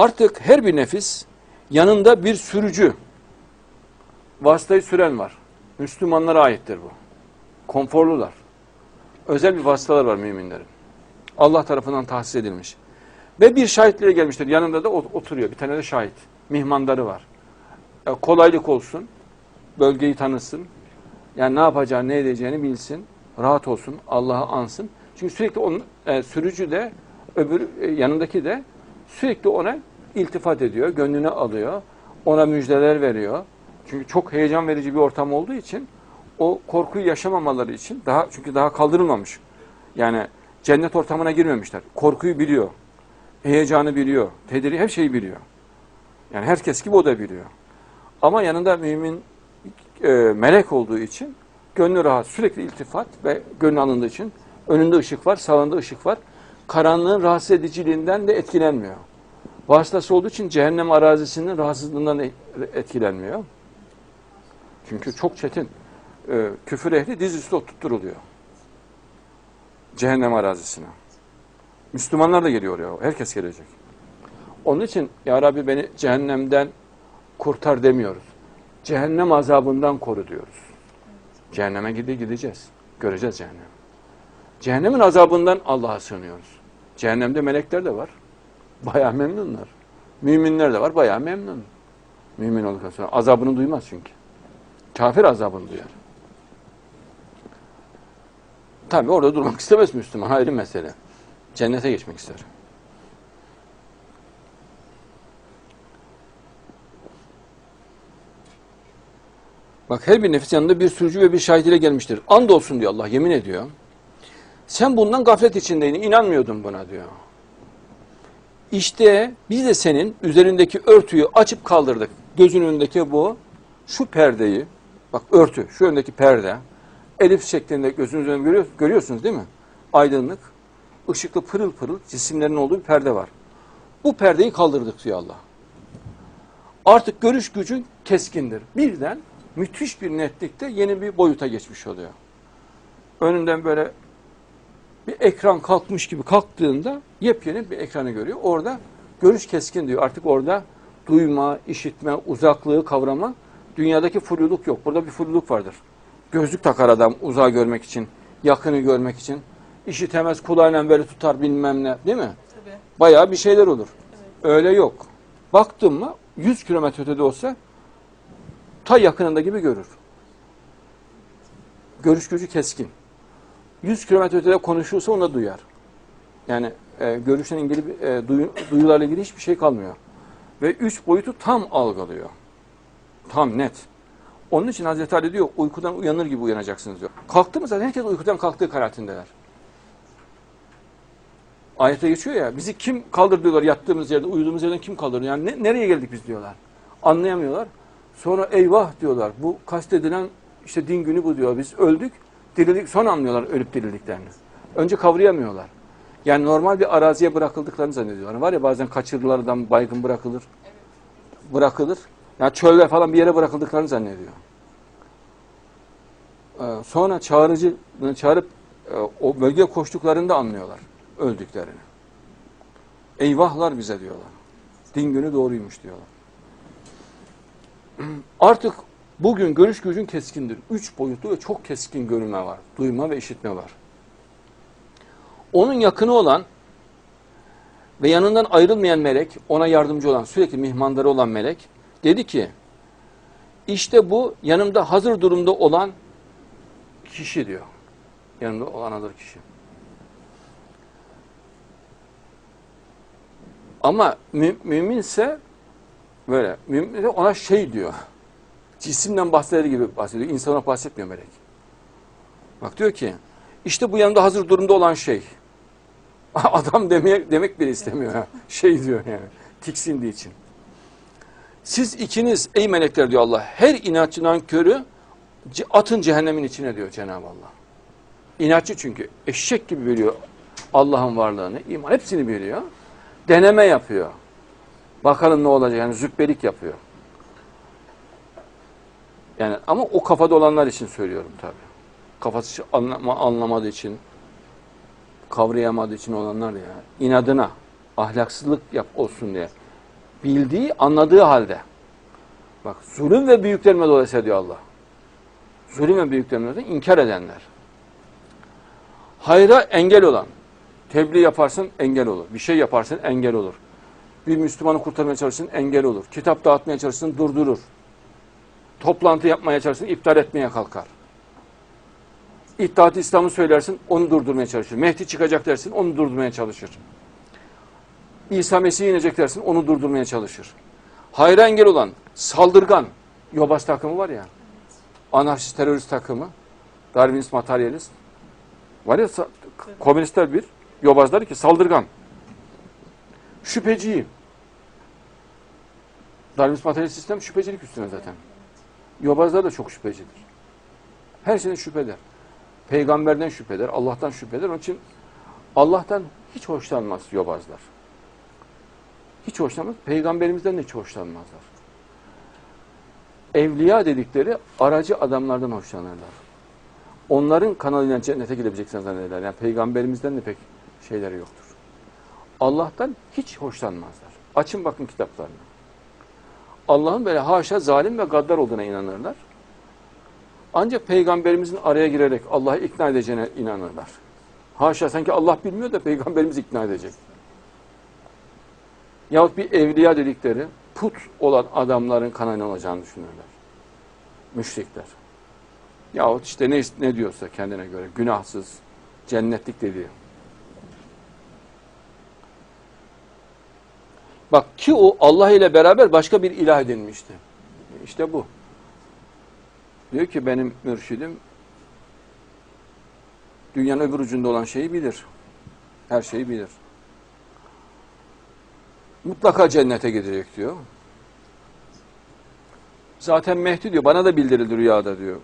Artık her bir nefis yanında bir sürücü, vasıtayı süren var. Müslümanlara aittir bu. Konforlular. Özel bir vasıtalar var müminlerin. Allah tarafından tahsis edilmiş. Ve bir şahitlere gelmiştir. Yanında da ot- oturuyor. Bir tane de şahit. Mihmandarı var. E, kolaylık olsun. Bölgeyi tanısın. Yani ne yapacağını, ne edeceğini bilsin. Rahat olsun. Allah'ı ansın. Çünkü sürekli onun e, sürücü de öbür e, yanındaki de sürekli ona iltifat ediyor, gönlünü alıyor. Ona müjdeler veriyor. Çünkü çok heyecan verici bir ortam olduğu için o korkuyu yaşamamaları için daha çünkü daha kaldırılmamış. Yani cennet ortamına girmemişler. Korkuyu biliyor. Heyecanı biliyor. Tediri her şeyi biliyor. Yani herkes gibi o da biliyor. Ama yanında mümin e, melek olduğu için gönlü rahat, sürekli iltifat ve gönlü alındığı için önünde ışık var, sağında ışık var. Karanlığın rahatsız ediciliğinden de etkilenmiyor. Vasıtası olduğu için cehennem arazisinin rahatsızlığından da etkilenmiyor. Çünkü çok çetin. E, küfür ehli dizüstü oturtturuluyor. Cehennem arazisine. Müslümanlar da geliyor oraya. Herkes gelecek. Onun için Ya Rabbi beni cehennemden kurtar demiyoruz. Cehennem azabından koru diyoruz. Cehenneme gide gideceğiz. Göreceğiz cehennem. Cehennemin azabından Allah'a sığınıyoruz. Cehennemde melekler de var. Bayağı memnunlar. Müminler de var. Bayağı memnun. Mümin olduktan sonra. Azabını duymaz çünkü. Kafir azabını duyar. Tabi orada durmak istemez Müslüman. Ayrı mesele. Cennete geçmek ister. Bak her bir nefis yanında bir sürücü ve bir şahit ile gelmiştir. And olsun diyor Allah, yemin ediyor. Sen bundan gaflet içindeydin, inanmıyordun buna diyor. İşte biz de senin üzerindeki örtüyü açıp kaldırdık. Gözünün önündeki bu, şu perdeyi, bak örtü, şu öndeki perde, elif şeklinde gözünüz önünde görüyor, görüyorsunuz değil mi? Aydınlık, ışıklı pırıl pırıl cisimlerin olduğu bir perde var. Bu perdeyi kaldırdık diyor Allah. Artık görüş gücün keskindir. Birden müthiş bir netlikte yeni bir boyuta geçmiş oluyor. Önünden böyle bir ekran kalkmış gibi kalktığında yepyeni bir ekranı görüyor. Orada görüş keskin diyor. Artık orada duyma, işitme, uzaklığı kavrama, dünyadaki fulluluk yok. Burada bir fulluluk vardır. Gözlük takar adam uzağı görmek için, yakını görmek için. İşitemez kulağıyla böyle tutar bilmem ne değil mi? Tabii. Bayağı bir şeyler olur. Öyle yok. Baktın mı 100 kilometre ötede olsa ta yakınında gibi görür. Görüş gücü keskin. 100 kilometre ötede konuşursa onu da duyar. Yani e, görüşle ilgili, e, duyu, duyularla ilgili hiçbir şey kalmıyor. Ve üç boyutu tam algılıyor. Tam net. Onun için Hazreti Ali diyor uykudan uyanır gibi uyanacaksınız diyor. Kalktı mı zaten herkes uykudan kalktığı kanaatindeler. Ayette geçiyor ya bizi kim kaldırıyorlar yattığımız yerde uyuduğumuz yerden kim kaldırıyor? Yani ne- nereye geldik biz diyorlar. Anlayamıyorlar. Sonra eyvah diyorlar. Bu kastedilen işte din günü bu diyor. Biz öldük. Dirilik sonra anlıyorlar ölüp dirildiklerini. Önce kavrayamıyorlar. Yani normal bir araziye bırakıldıklarını zannediyorlar. Var ya bazen kaçırırlar adam baygın bırakılır. Bırakılır. Yani çölde falan bir yere bırakıldıklarını zannediyor. Ee, sonra çağırıcı çağırıp e, o bölgeye koştuklarında anlıyorlar öldüklerini. Eyvahlar bize diyorlar. Din günü doğruymuş diyorlar. Artık bugün görüş gücün keskindir. Üç boyutlu ve çok keskin görünme var. Duyma ve işitme var. Onun yakını olan ve yanından ayrılmayan melek, ona yardımcı olan, sürekli mihmandarı olan melek dedi ki, işte bu yanımda hazır durumda olan kişi diyor. Yanımda olan hazır kişi. Ama mü, müminse böyle, mümin de ona şey diyor. Cisimden bahseder gibi bahsediyor. İnsana bahsetmiyor melek. Bak diyor ki, işte bu yanımda hazır durumda olan şey. Adam demeye, demek bile istemiyor. ha. Şey diyor yani. Tiksindiği için. Siz ikiniz ey melekler diyor Allah. Her inatçı nankörü atın cehennemin içine diyor Cenab-ı Allah. İnatçı çünkü. Eşek gibi biliyor Allah'ın varlığını, iman hepsini biliyor. Deneme yapıyor. Bakalım ne olacak yani zübbelik yapıyor. Yani ama o kafada olanlar için söylüyorum tabii. Kafası anlama, anlamadığı için, kavrayamadığı için olanlar ya. inadına ahlaksızlık yap olsun diye. Bildiği, anladığı halde. Bak zulüm ve büyüklerime dolayısıyla diyor Allah. Zulüm ve büyüklerime dolayısıyla inkar edenler. Hayra engel olan. Tebliğ yaparsın engel olur. Bir şey yaparsın engel olur. Bir Müslümanı kurtarmaya çalışsın engel olur. Kitap dağıtmaya çalışsın durdurur. Toplantı yapmaya çalışsın iptal etmeye kalkar. İttihat İslam'ı söylersin onu durdurmaya çalışır. Mehdi çıkacak dersin onu durdurmaya çalışır. İsa Mesih inecek dersin onu durdurmaya çalışır. Hayra engel olan saldırgan Yobaz takımı var ya. Anarşist terörist takımı. Darwinist materyalist. Var ya komünistler bir. Yobazlar ki saldırgan. Şüpheciyim. Darwinist materyalist sistem şüphecilik üstüne zaten. Yobazlar da çok şüphecidir. Her şeyden şüpheder. Peygamberden şüpheder, Allah'tan şüpheder. Onun için Allah'tan hiç hoşlanmaz yobazlar. Hiç hoşlanmaz. Peygamberimizden de hiç hoşlanmazlar. Evliya dedikleri aracı adamlardan hoşlanırlar. Onların kanalıyla cennete gidebileceksen zannederler. Yani peygamberimizden de pek şeyleri yoktur. Allah'tan hiç hoşlanmazlar. Açın bakın kitaplarına. Allah'ın böyle haşa zalim ve gaddar olduğuna inanırlar. Ancak peygamberimizin araya girerek Allah'ı ikna edeceğine inanırlar. Haşa sanki Allah bilmiyor da peygamberimiz ikna edecek. Yahut bir evliya dedikleri put olan adamların kanalına olacağını düşünürler. Müşrikler. Yahut işte ne, ne diyorsa kendine göre günahsız, cennetlik dediği. Bak ki o Allah ile beraber başka bir ilah edinmişti. İşte bu. Diyor ki benim mürşidim dünyanın öbür ucunda olan şeyi bilir. Her şeyi bilir. Mutlaka cennete gidecek diyor. Zaten Mehdi diyor. Bana da bildirildi rüyada diyor.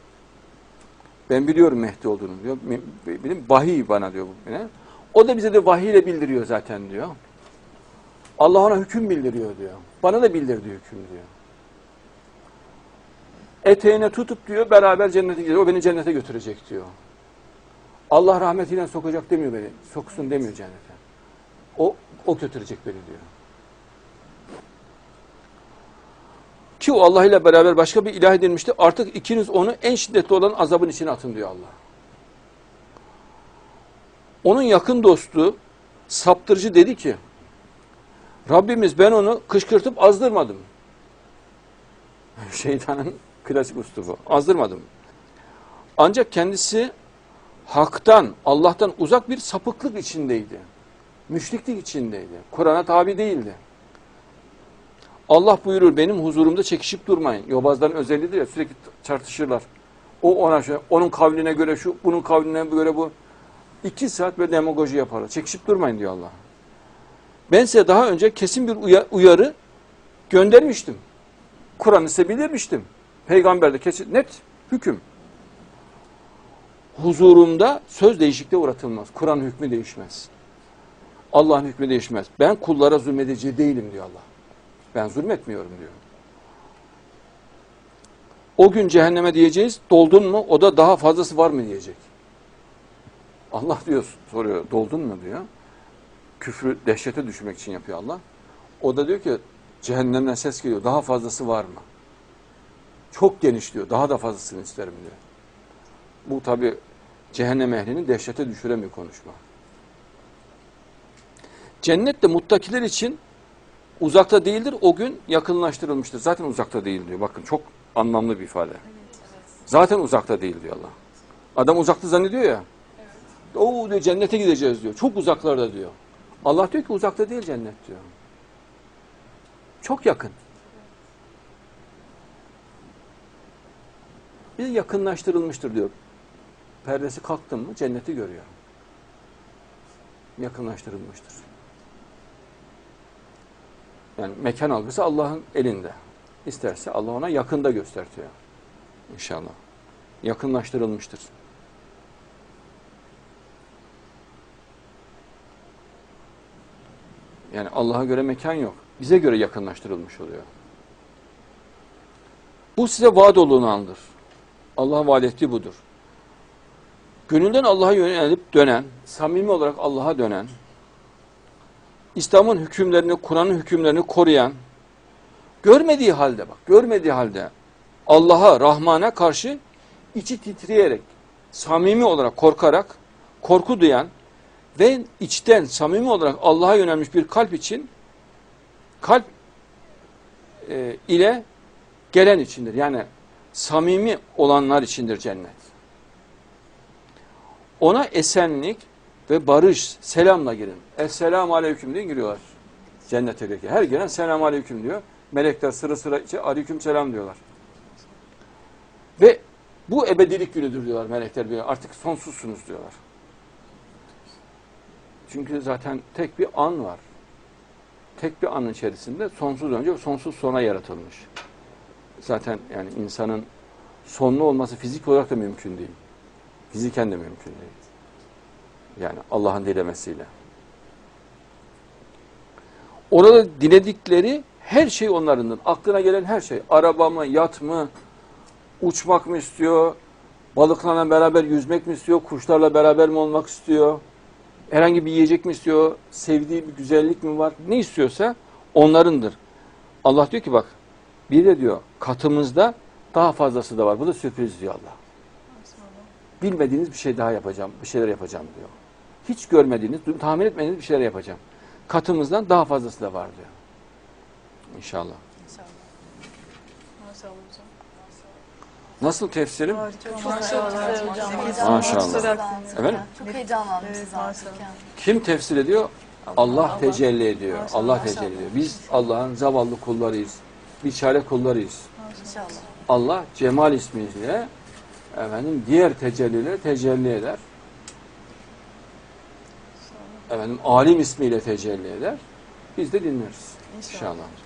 Ben biliyorum Mehdi olduğunu diyor. Benim vahiy bana diyor. yine. O da bize de vahiy ile bildiriyor zaten diyor. Allah ona hüküm bildiriyor diyor. Bana da bildirdi hüküm diyor. Eteğine tutup diyor beraber cennete gideceğiz. O beni cennete götürecek diyor. Allah rahmetiyle sokacak demiyor beni. Soksun demiyor cennete. O, o götürecek beni diyor. Ki o Allah ile beraber başka bir ilah edilmişti. Artık ikiniz onu en şiddetli olan azabın içine atın diyor Allah. Onun yakın dostu saptırıcı dedi ki Rabbimiz ben onu kışkırtıp azdırmadım. Şeytanın klasik üslubu. Azdırmadım. Ancak kendisi haktan, Allah'tan uzak bir sapıklık içindeydi. Müşriklik içindeydi. Kur'an'a tabi değildi. Allah buyurur benim huzurumda çekişip durmayın. Yobazların özelliğidir ya sürekli tartışırlar. O ona şu, onun kavline göre şu, bunun kavline göre bu. İki saat böyle demagoji yaparlar. Çekişip durmayın diyor Allah. Ben size daha önce kesin bir uya- uyarı göndermiştim. Kur'an'ı size bildirmiştim. Peygamberde kesin net hüküm. Huzurumda söz değişikliğe uğratılmaz. Kur'an hükmü değişmez. Allah'ın hükmü değişmez. Ben kullara zulmedici değilim diyor Allah. Ben zulmetmiyorum diyor. O gün cehenneme diyeceğiz, doldun mu? O da daha fazlası var mı diyecek. Allah diyor, soruyor, doldun mu diyor. Küfrü dehşete düşmek için yapıyor Allah. O da diyor ki, cehennemden ses geliyor, daha fazlası var mı? Çok geniş diyor, daha da fazlasını isterim diyor. Bu tabi cehennem ehlini dehşete düşüren bir konuşma. Cennet de muttakiler için uzakta değildir, o gün yakınlaştırılmıştır. Zaten uzakta değil diyor. Bakın çok anlamlı bir ifade. Zaten uzakta değil diyor Allah. Adam uzakta zannediyor ya. Oo diyor cennete gideceğiz diyor. Çok uzaklarda diyor. Allah diyor ki uzakta değil cennet diyor. Çok yakın. Bir yakınlaştırılmıştır diyor. Perdesi kalktın mı cenneti görüyor. Yakınlaştırılmıştır. Yani mekan algısı Allah'ın elinde. İsterse Allah ona yakında göstertiyor. İnşallah. Yakınlaştırılmıştır. Yani Allah'a göre mekan yok. Bize göre yakınlaştırılmış oluyor. Bu size vaat olunandır. Allah'ın vaat ettiği budur. Gönülden Allah'a yönelip dönen, samimi olarak Allah'a dönen, İslam'ın hükümlerini, Kur'an'ın hükümlerini koruyan, Görmediği halde bak, görmediği halde Allah'a, Rahman'a karşı içi titreyerek, samimi olarak korkarak, korku duyan ve içten samimi olarak Allah'a yönelmiş bir kalp için kalp e, ile gelen içindir. Yani samimi olanlar içindir cennet. Ona esenlik ve barış, selamla girin. Esselamu aleyküm diye giriyorlar cennete girerken. Her giren selamu aleyküm diyor. Melekler sıra sıra içe aleyküm selam diyorlar. Ve bu ebedilik günüdür diyorlar melekler. diyor. Artık sonsuzsunuz diyorlar. Çünkü zaten tek bir an var. Tek bir anın içerisinde sonsuz önce sonsuz sona yaratılmış. Zaten yani insanın sonlu olması fizik olarak da mümkün değil. Fiziken de mümkün değil. Yani Allah'ın dilemesiyle. Orada diledikleri her şey onlarındır. Aklına gelen her şey. Araba mı, yat mı, uçmak mı istiyor, balıklarla beraber yüzmek mi istiyor, kuşlarla beraber mi olmak istiyor, herhangi bir yiyecek mi istiyor, sevdiği bir güzellik mi var, ne istiyorsa onlarındır. Allah diyor ki bak, bir de diyor katımızda daha fazlası da var. Bu da sürpriz diyor Allah. Bilmediğiniz bir şey daha yapacağım, bir şeyler yapacağım diyor. Hiç görmediğiniz, tahmin etmediğiniz bir şeyler yapacağım. Katımızdan daha fazlası da var diyor. İnşallah. İnşallah. Maşallah hocam. Nasıl tefsirim? Çok maşallah hocam. Maşallah. Efendim? Çok heyecanlandım Evet, anlatırken. Kim tefsir ediyor? Allah, tecelli ediyor. Allah tecelli ediyor. Biz Allah'ın zavallı kullarıyız. Biçare kullarıyız. İnşallah. Allah Cemal ismiyle efendim diğer tecellileri tecelli eder. Efendim alim ismiyle tecelli eder. Biz de dinleriz. İnşallah. İnşallah.